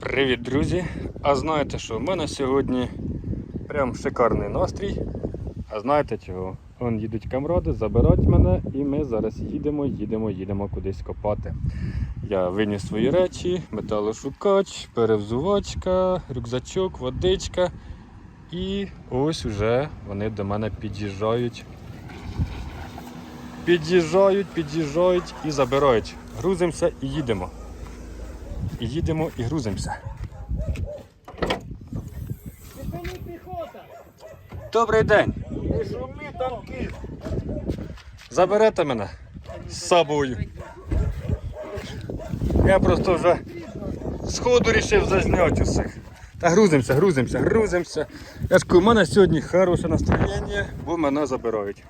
Привіт, друзі! А знаєте що? У мене сьогодні прям шикарний настрій. А знаєте чого? Он їдуть камради, забирають мене, і ми зараз їдемо, їдемо, їдемо кудись копати. Я виніс свої речі, металошукач, перевзувачка, рюкзачок, водичка. І ось уже вони до мене під'їжджають. Під'їжджають, під'їжджають і забирають. Грузимося і їдемо. І їдемо і грузимося. Добрий день. Не шуми там кіт. Заберете мене з собою. Я просто вже сходу рішив зазняти усіх. Та грузимося, грузимося, грузимося. Я ж кажу, у мене сьогодні хороше настроєння, бо мене забирають.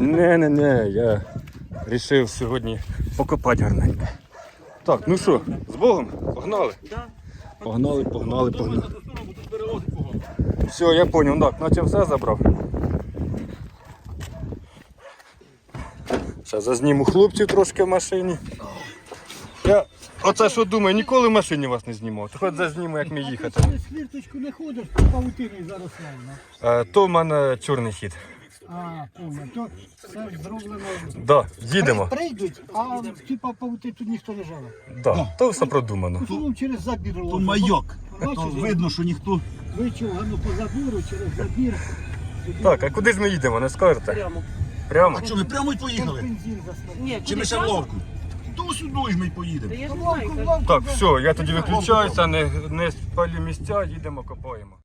Не, не, не, я вирішив сьогодні покопати гарненько. Так, ну що, з Богом? Погнали? Погнали, погнали, погнали. Все, я понял, так, наче все забрав. Зараз зазніму хлопців трошки в машині. Я оце що думаю, ніколи в машині вас не знімав. То хоч зазніму, як ми їхати. Через хвірточку не ходиш, по павутині зараз. Е, То в мене чорний хід. А, понял. То все зроблено. Да, їдемо. Прийдуть, а типа павути тут ніхто не живе. Да, то все продумано. Ну, через забір То ложать. майок. Бачиш, То як видно, що ніхто. Вичув, а ну по забору, через забір. Так, а куди ж ми їдемо, не скажете? Прямо. Прямо? А що, ми прямо й поїхали? бензин. Ні, Чи куди ми ще в прямо? ловку? Сюди ж ми й Та поїдемо. я ж не знаю. Так, все, я тоді виключаюся, не, не спалю місця, їдемо копаємо.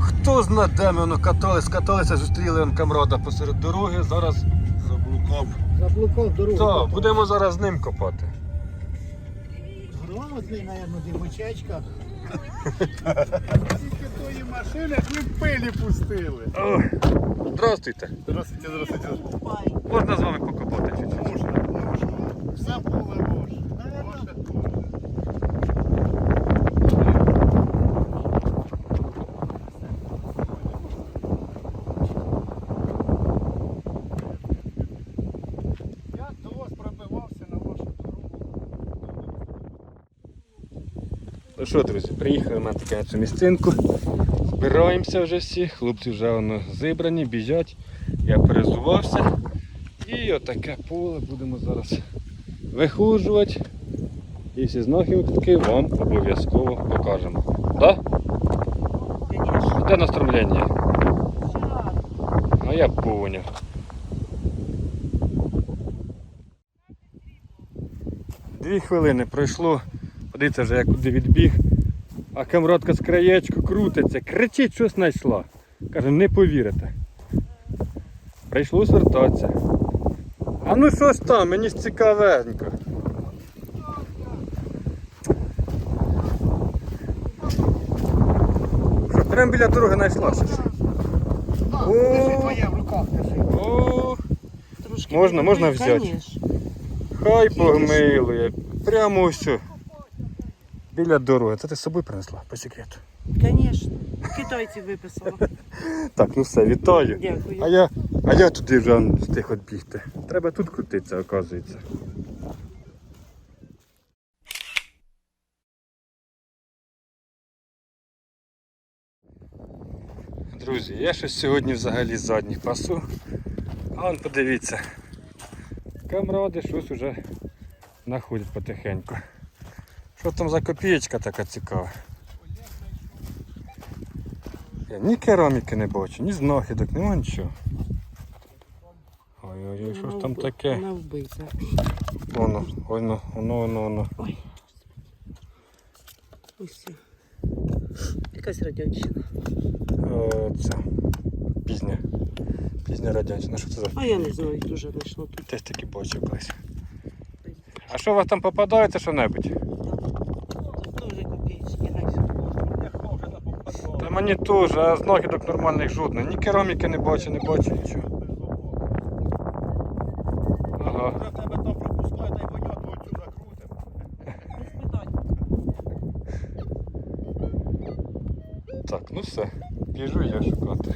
Хто зна, де ми воно катались, каталися, зустріли камрада посеред дороги, зараз. Заблукав. Заблукав дорогу. Так, будемо зараз з ним копати. Грамотний, наверное, димочечка. Тільки тої машини ви пилі пустили. О, здравствуйте. Здравствуйте, здравствуйте. Можна з вами покопати чуть-чуть? Можна, можна. Все поле можна. Ваше поле. Я до вас пробивався на вашу дорогу. Ну що, друзі, приїхали на цю місцинку. Збираємося вже всі, хлопці вже воно зібрані, біжать. Я перезувався. І отаке поле будемо зараз вихожувати. І всі знахідки вам обов'язково покажемо. Так? Де настромлення? А я поняв. Дві хвилини пройшло. Подивіться вже, як куди відбіг. А камрадка з краєчку крутиться, кричить, що знайшла. Каже, не повірите. Прийшлось вертатися. А ну що ж там, мені ж цікавенько. Що, прямо біля дороги знайшла щось. Держи твоє в руках, держи. О, Трошки Можна, можна взяти? хай Бог милує. Прямо ось. Біля дороги. Це ти з собою принесла по секрету. Конечно. Китайці виписали. Так, ну все, вітаю. А Дякую. я, а я туди вже он, встиг відбігти. Треба тут крутитися, оказується. Друзі, я щось сьогодні взагалі з задніх пасу. А вон подивіться. Камради щось уже знаходять потихеньку. Що там за копієчка така цікава? Я ні кераміки не бачу, ні знахідок, нема нічого. Ой-ой-ой, що ж там таке? Вона вбита. Воно, воно, воно, воно, воно. Ой. Ось. Якась радянщина. Е, Це пізня. Пізня радянщина. Що це за А я не знаю, дуже знайшло тут. Десь таки бачив колись. А що у вас там попадається що-небудь? мені теж, а з ногідок нормальних жодних. Ні кероміки не бачу, не бачу нічого. Ага. Вже тебе там пропускає, та й закрутимо. Так, ну все, біжу я шукати.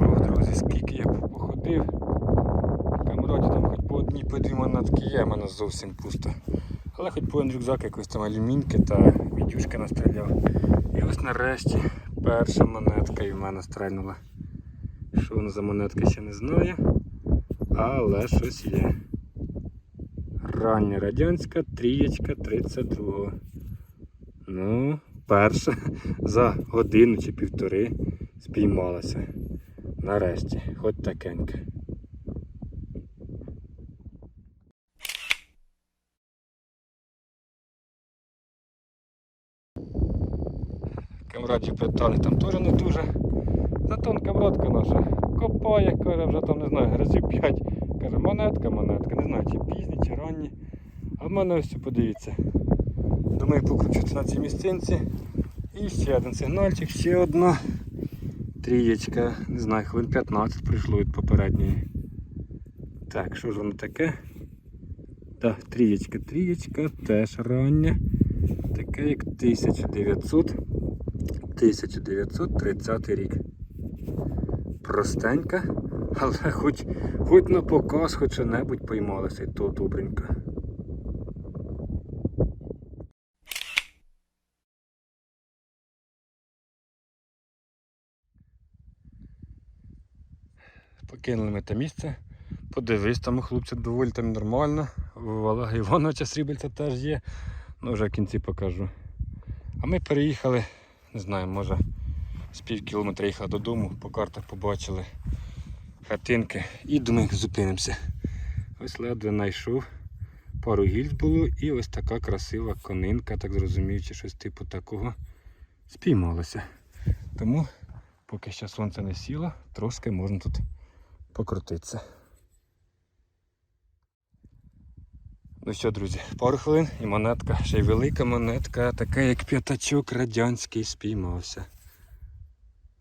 О, друзі, скільки я походив. В камероті там хоч по одній по дві монетки є, в мене зовсім пусто. Але хоч повинен рюкзак якось там алюмінки та відюшки настріляв. І ось нарешті перша монетка і в мене стрельнула. Що вона за монетка ще не знаю. Але щось є. Рання радянська трієчка 32. Ну, перша за годину чи півтори спіймалася. Нарешті, хоч такенька. Камраді питали, там теж не дуже. Зато камрадка наша копає, каже, вже там не знаю, разів 5. Каже, монетка, монетка, не знаю, чи пізні, чи ранні. А в мене ось подивіться. Думаю, покручуся на цій місцинці. І ще один сигнальчик, ще одна трієчка. Не знаю, хвилин 15 прийшло від попередньої. Так, що ж воно таке? Так, трієчка, трієчка, теж рання. Таке як 1900. 1930 рік. Простенька, але хоч, хоч на показ, хоч що-небудь поймалося, то добренько. Покинули ми те місце. Подивись, там у хлопця доволі там нормально. У Олега Івановича Срібельця теж є. Ну вже в кінці покажу. А ми переїхали, не знаю, може з пів кілометра їхали додому, по картах побачили хатинки і думаю, зупинимося. Ось ледве знайшов. Пару гільз було і ось така красива конинка, так зрозумів, чи щось типу такого спіймалося. Тому, поки ще сонце не сіло, трошки можна тут покрутитися. Ну що, друзі, пару хвилин і монетка, ще й велика монетка, така як п'ятачок радянський спіймався.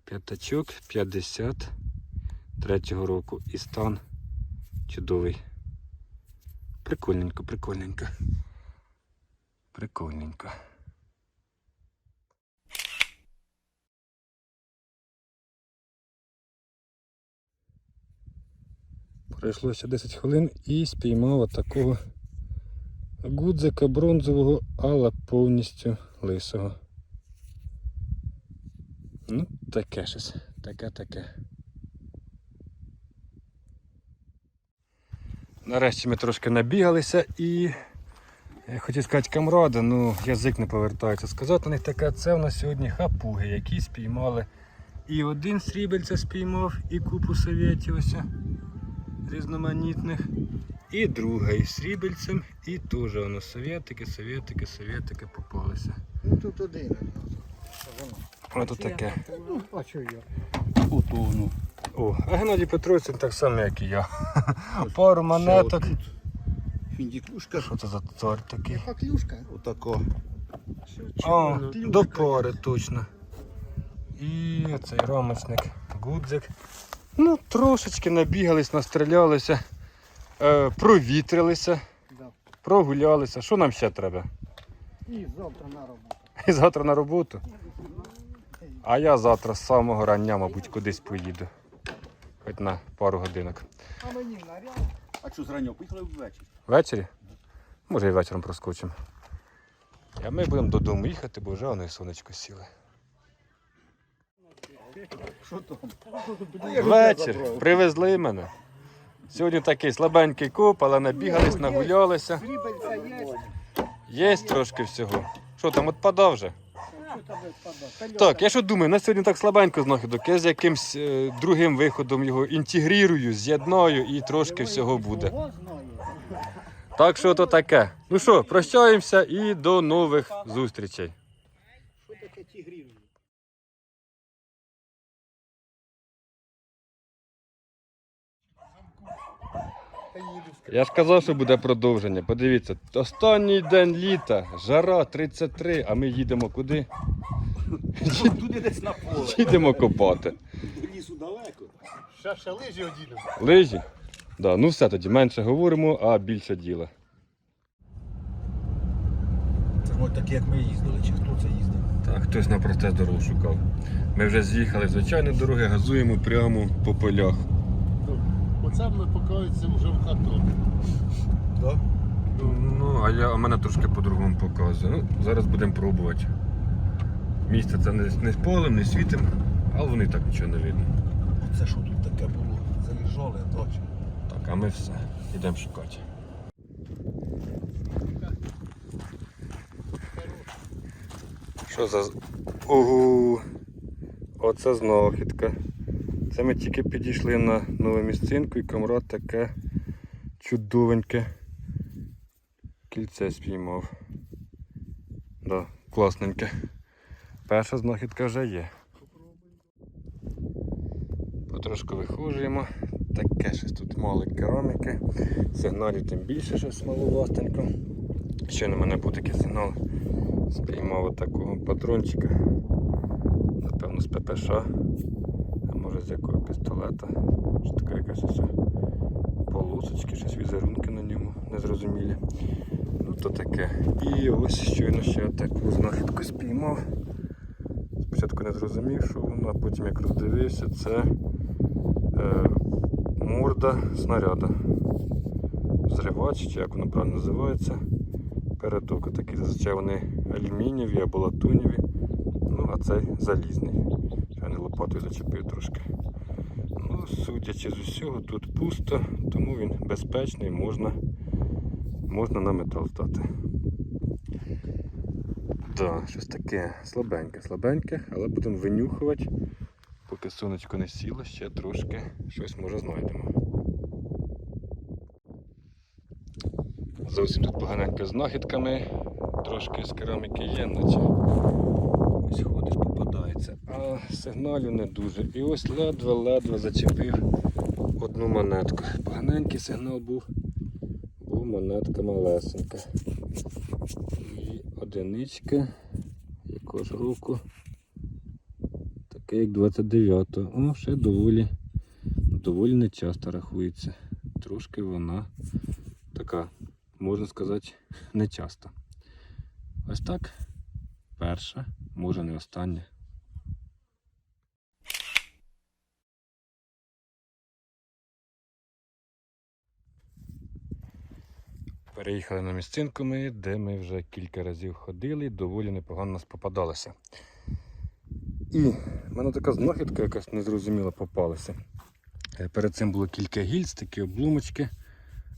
П'ятачок 53-го року і стан чудовий. Прикольненько, прикольненько. Прикольненько. Пройшло ще 10 хвилин і спіймав такого гудзика бронзового, але повністю лисого. Ну, таке щось. Таке-таке. Нарешті ми трошки набігалися і я хотів сказати камради, ну язик не повертається. Сказати на них таке, це в нас сьогодні хапуги, які спіймали. І один срібельця спіймав, і купу совєтів різноманітних. І другий з срібельцем, і теж воно совєтики, совєтики, совєтики попалися. Ну тут один. Ось тут таке. Ну, а що я? Готовно. О, а Геннадій Петрович так само, як і я. Пару монеток. Фіндіклюшка. Що це за цар такий? Яка клюшка? Отако. О, до пари точно. І оцей рамочник, гудзик. Ну, трошечки набігались, настрілялися, е, провітрилися, Да. прогулялися. Що нам ще треба? І завтра на роботу. І завтра на роботу. А я завтра з самого рання, мабуть, кудись поїду. Хоч на пару годинок. А мені наряд. А що зрання? Поїхали ввечері. Ввечері? Може і вечором проскочимо. А ми будемо додому їхати, бо вже воно і сонечко сіле. Що там? Вечір. Привезли мене. Сьогодні такий слабенький коп, але набігались, нагулялися. Срібельця є. Трошки всього. Що там, отпадав вже? Так, я що думаю, на сьогодні так слабенько знахідок. Я з якимсь е, другим виходом його інтегрірую, з'єднаю і трошки всього буде. Так що то таке. Ну що, прощаємося і до нових зустрічей. Я ж казав, що буде продовження. Подивіться, останній день літа, жара 33, а ми їдемо куди? Туди десь на поле. Їдемо копати. Лісу далеко. Ще ще лижі одіну. Лижі? Да, ну все тоді, менше говоримо, а більше діла. Це ж такі, як ми їздили, чи хто це їздив? Так, хтось на протест дорогу шукав. Ми вже з'їхали з звичайної дороги, газуємо прямо по полях. Оце ми покоїться вже в хату. Да? Ну, а я, а мене трошки по-другому показує. Ну, зараз будемо пробувати. Місце це не, не з полем, не світим, але вони так нічого не видно. Це що тут таке було? Заїжджали, точно. Так, а ми все. Йдемо шукати. Що за. Ого! Оце знахідка. Це ми тільки підійшли на нову місцинку і камрад таке чудовеньке кільце спіймав. Да, класненьке. Перша знахідка вже є. Потрошку вихожуємо. Таке щось тут мало кераміки. Сигналів тим більше щось маловастенько. Щойно в мене був такий сигнал. Спіймав отакого патрончика. Напевно з ППШ. З якого пістолета. Що така якась ось полосочки, щось візерунки на ньому незрозумілі. Ну то таке. І ось щойно ще таку знахідку спіймав. Спочатку не зрозумів, що воно, а потім як роздивився, це е, морда снаряда. Взривач, чи як воно правильно називається. Передок такі зазвичай вони алюмінієві або латунєві. Ну, а цей залізний. Лопатою зачепив трошки. Ну, судячи з усього, тут пусто, тому він безпечний, можна, можна на метал здати. Да, щось таке слабеньке, слабеньке, але будемо винюхувати. Поки сонечко не сіло, ще трошки щось може знайдемо. Зовсім тут поганенько з знахідками, трошки з кераміки є, наче ось ходиш, попадається. А сигналю не дуже. І ось ледве-ледве зачепив одну монетку. Поганенький сигнал був, був монетка малесенька. І одиничка, якого ж року. Таке як 29-го. О, ще доволі, доволі не часто рахується. Трошки вона така, можна сказати, не часто. Ось так. Перша, може не остання. Переїхали на місцинку ми, де ми вже кілька разів ходили, доволі непогано нас попадалося. І в мене така знахідка якась незрозуміла попалася. Е, Перед цим було кілька гільз, такі облумочки.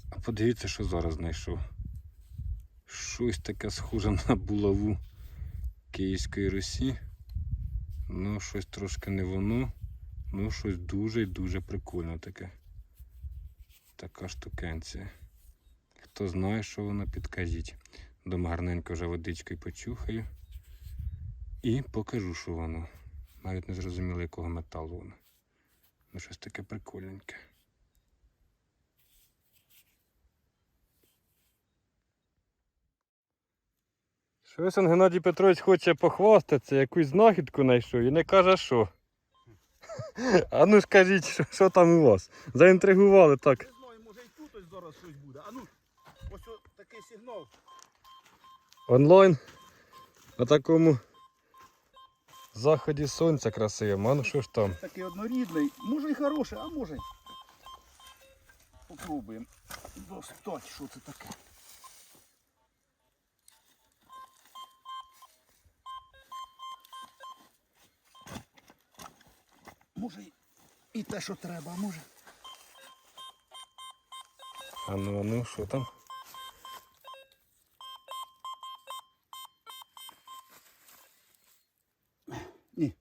А подивіться, що зараз знайшов. Щось таке схоже на булаву Київської Русі. Ну, щось трошки не воно. Ну, щось дуже і дуже прикольне таке. Така штукенція. Хто знає, що воно, підкажіть. Дома гарненько вже водичкою почухаю. І покажу, що воно. Навіть не зрозуміло, якого металу воно. Ну, щось таке прикольненьке. Щось он Геннадій Петрович хоче похвастатися, якусь знахідку знайшов і не каже що. А ну ж кажіть, що, що там у вас? Заінтригували так. Не знаю, може і тут ось зараз щось буде. А ну, ось о- такий сигнал. Онлайн на такому заході сонця красивому. А ну що ж там? Такий однорідний. Може і хороший, а може. й- Попробуємо достати, що це таке. Може і те, що треба, а може. А ну, а ну, що там? Ні,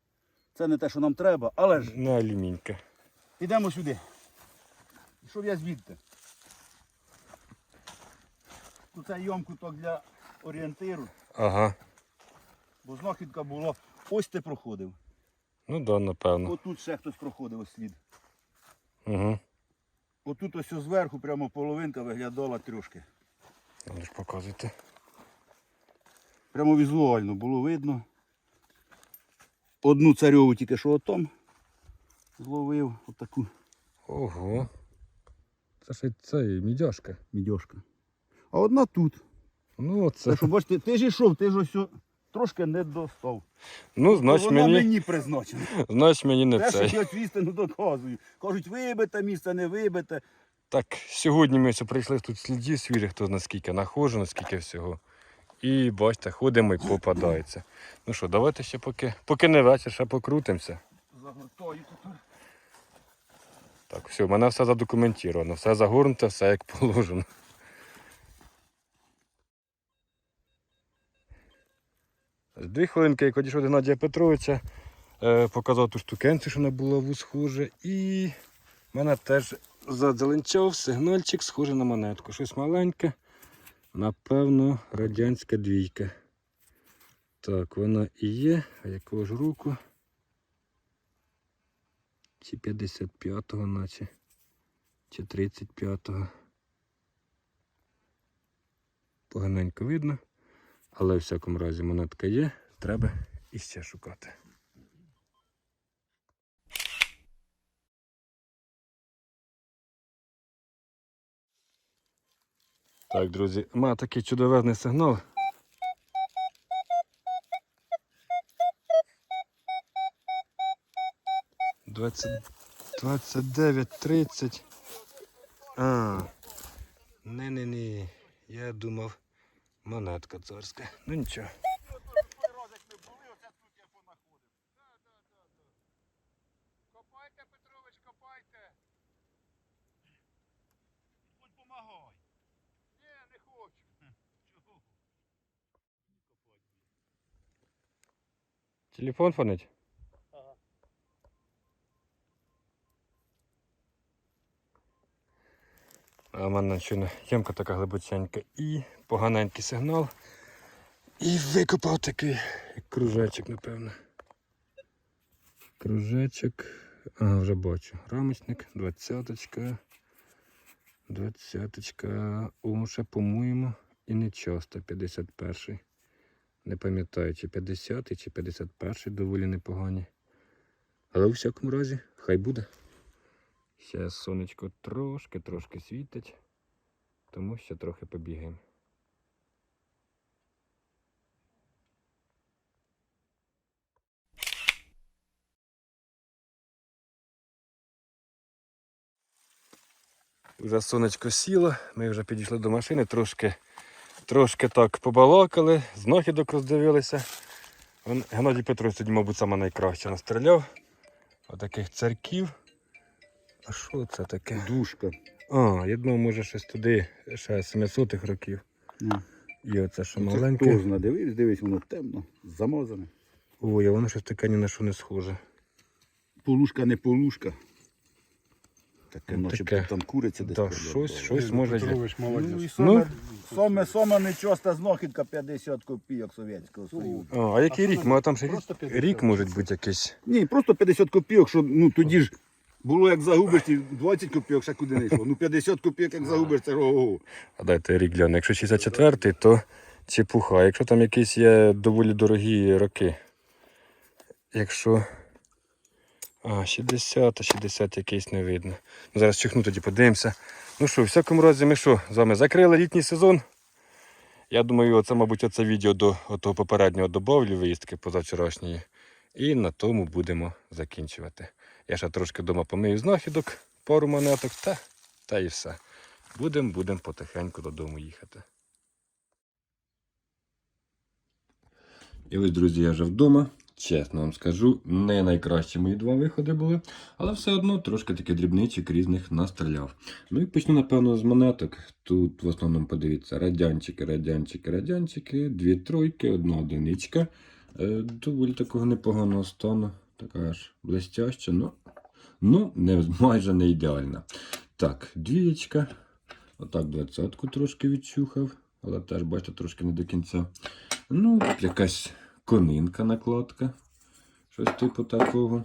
це не те, що нам треба, але ж На алюмінька. Ідемо сюди. Щоб я звідти. Тут це йомкуток для орієнтиру, Ага. бо знахідка була. Ось ти проходив. Ну да, напевно. Ось тут ще хтось проходив ось слід. Угу. Отут ось зверху прямо половинка виглядала трішки. Ну ж показуйте. Прямо візуально було видно. Одну царьову тільки що отом зловив. Отаку Ого. Це ж це мідяшка. мідьошка. А одна тут. Ну Це оце. що, бачите, ти ж йшов, ти ж ось о- трошки не достав. Ну, значить Вона мені, мені призначена. значить мені не Те, що цей. я істину доказую. Кажуть, вибите місце, не вибите. Так, сьогодні ми ось прийшли тут слідів свіжих, хто наскільки нахожу, наскільки всього. І бачите, ходимо і попадається. Ну що, давайте ще поки, поки не вечір, ще покрутимося. Загортаю тут. Так, все, в мене все задокументовано, все загорнуто, все як положено. Дві хвилинки, як одійшов до Надія Петровича, е, показав ту штукенцю, що вона була в схоже, і в мене теж задзеленчав сигнальчик, схожий на монетку. Щось маленьке, напевно, радянська двійка. Так, вона і є, а якого ж року? Чи 55-го, наче, чи 35-го. Поганенько видно. Але в всякому разі монетка є, треба іще шукати. Так, друзі, має такий чудовезний сигнал. Двадцять 29.30. А. Не-не-не. Я думав, монетка царська. Ну нічого. Копайте, Петрович, копайте. Хоч помагай. Ні, не хочу. Чого? Телефон фонить? А в мене щойно ямка така глибоченька і поганенький сигнал. І викопав такий кружечок, напевно. Кружечок. Ага, вже бачу. Рамочник, двадцяточка. Двадцяточка. О, ще, по-моєму, і не часто 51-й. Не пам'ятаю, чи 50-й, чи 51 доволі непогані. Але у всякому разі, хай буде. Зараз сонечко трошки-трошки світить, тому ще трохи побігаємо. Вже сонечко сіло, ми вже підійшли до машини, трошки, трошки так побалакали, знахідок роздивилися. Геннадій Петрович тоді, мабуть, саме найкраще настріляв. Отаких царків. А що це таке? Душка. А, я думав, може щось туди, ще 700-х років. Ну. І оце що маленьке. теж надивись, дивись, воно темно, замазане. Ой, а воно щось таке ні на що не схоже. Полушка не полушка. Таке, Ну, наче таке. там куриця десь. Так, прилягала. щось, щось може. є. Петрович, Ну, і молодець. саме, саме, саме нечоста знахідка 50 копійок Совєтського Союзу. А, а який А рік? Може там ще рік, просто 50 рік може бути якийсь. Ні, просто 50 копійок, що ну тоді ж було як загубиш, ті 20 копійок ще куди не йшло. Ну 50 копійок як загубиш, це ого. А дайте рік гляну. Якщо 64-й, то чепуха. А якщо там якісь є доволі дорогі роки. Якщо. А, 60, а 60 якийсь не видно. Ну, зараз чихну тоді подивимося. Ну що, в всякому разі, ми що, з вами закрили літній сезон. Я думаю, оце, мабуть, оце відео до того попереднього добавлю виїздки позавчорашньої. І на тому будемо закінчувати. Я ще трошки вдома помию знахідок, пару монеток, та, та і все. Будемо будем потихеньку додому їхати. І ось, друзі, я вже вдома. Чесно вам скажу, не найкращі мої два виходи були, але все одно трошки таки дрібничок різних настріляв. Ну і почну, напевно, з монеток. Тут в основному подивіться радянчики, радянчики, радянчики, дві тройки, одна одиничка. Е, доволі такого непоганого стану. Така аж блестяща, ну, ну не, майже не ідеальна. Так, двієчка. Отак двадцятку трошки відчухав, але теж, бачите, трошки не до кінця. Ну, якась конинка накладка. Щось типу такого.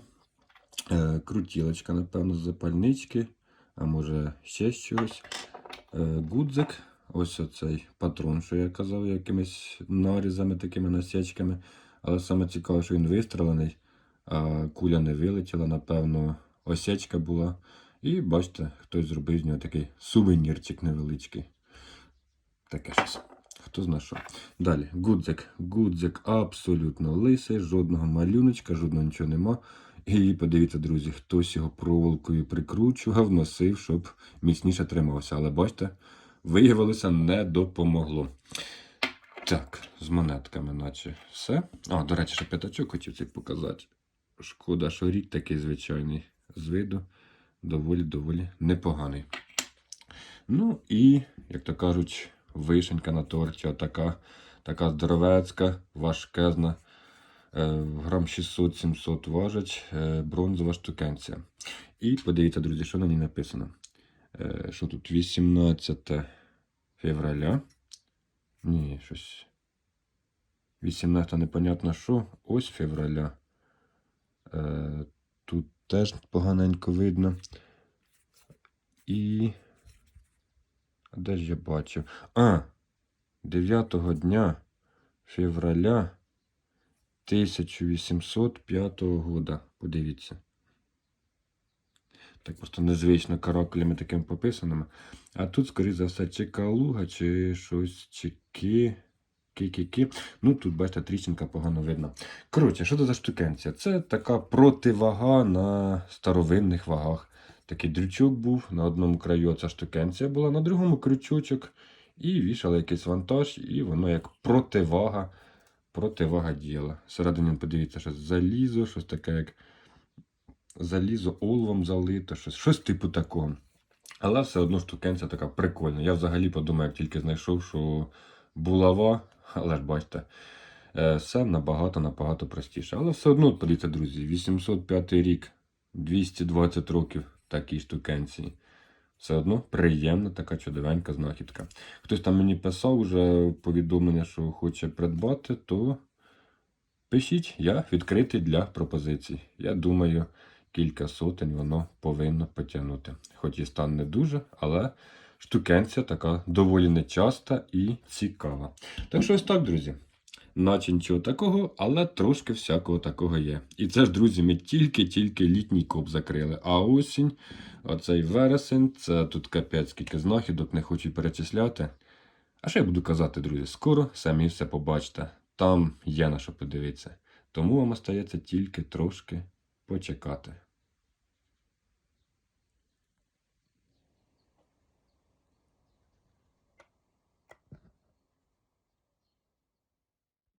Е, крутілочка, напевно, з запальнички, а може ще чогось. Е, гудзик. Ось оцей патрон, що я казав, якимись нарізами, такими насічками. Але саме цікаво, що він вистрелений, куля не вилетіла, напевно, осечка була. І бачите, хтось зробив з нього такий сувенірчик невеличкий. Таке щось. Хто зна що. Далі, гудзик. Гудзик абсолютно лисий, жодного малюночка, жодного нічого нема. І подивіться, друзі, хтось його проволокою прикручував, носив, щоб міцніше тримався. Але бачите, виявилося, не допомогло. Так, з монетками, наче все. А, до речі, ще п'ятачок хотів цей показати. Шкода, що рік такий звичайний. З виду доволі-доволі непоганий. Ну і, як то кажуть, вишенька на торті, отака, така здоровецька, важкезна. е, Грам 600-700 важить е, бронзова штукенція. І подивіться, друзі, що на ній написано. Е, Що тут 18 февраля. Ні, щось. 18 непонятно що. Ось февраля. Е, Тут теж поганенько видно. І. Де ж я бачив? А! 9 дня февраля 1805 года. Подивіться. Так просто незвично каракулями такими пописаними. А тут, скоріш за все, чи калуга, чи щось, чи Ки-ки-ки. Ну, тут, бачите, тріщинка погано видно. Коротше, що це за штукенція? Це така противага на старовинних вагах. Такий дрючок був, на одному краю ця штукенція була, на другому крючочок, і вішали якийсь вантаж, і воно як противага, противага діяла. Всередині, подивіться, щось залізо, щось таке, як залізо оловом залито, щось, щось типу такого. Але все одно штукенця така прикольна. Я взагалі подумав, як тільки знайшов, що булава, але ж бачите, е, все набагато набагато простіше. Але все одно, подивіться, друзі, 805 рік, 220 років такій штукенції. Все одно приємна така чудовенька знахідка. Хтось там мені писав вже повідомлення, що хоче придбати, то пишіть, я відкритий для пропозицій. Я думаю, кілька сотень воно повинно потягнути. Хоч і стан не дуже, але штукенця така доволі нечаста і цікава. Так що ось так, друзі. Наче нічого такого, але трошки всякого такого є. І це ж, друзі, ми тільки-тільки літній коп закрили. А осінь, оцей вересень, це тут капець скільки знахідок, не хочу перечисляти. А що я буду казати, друзі? Скоро самі все побачите. Там є на що подивитися. Тому вам остається тільки трошки почекати.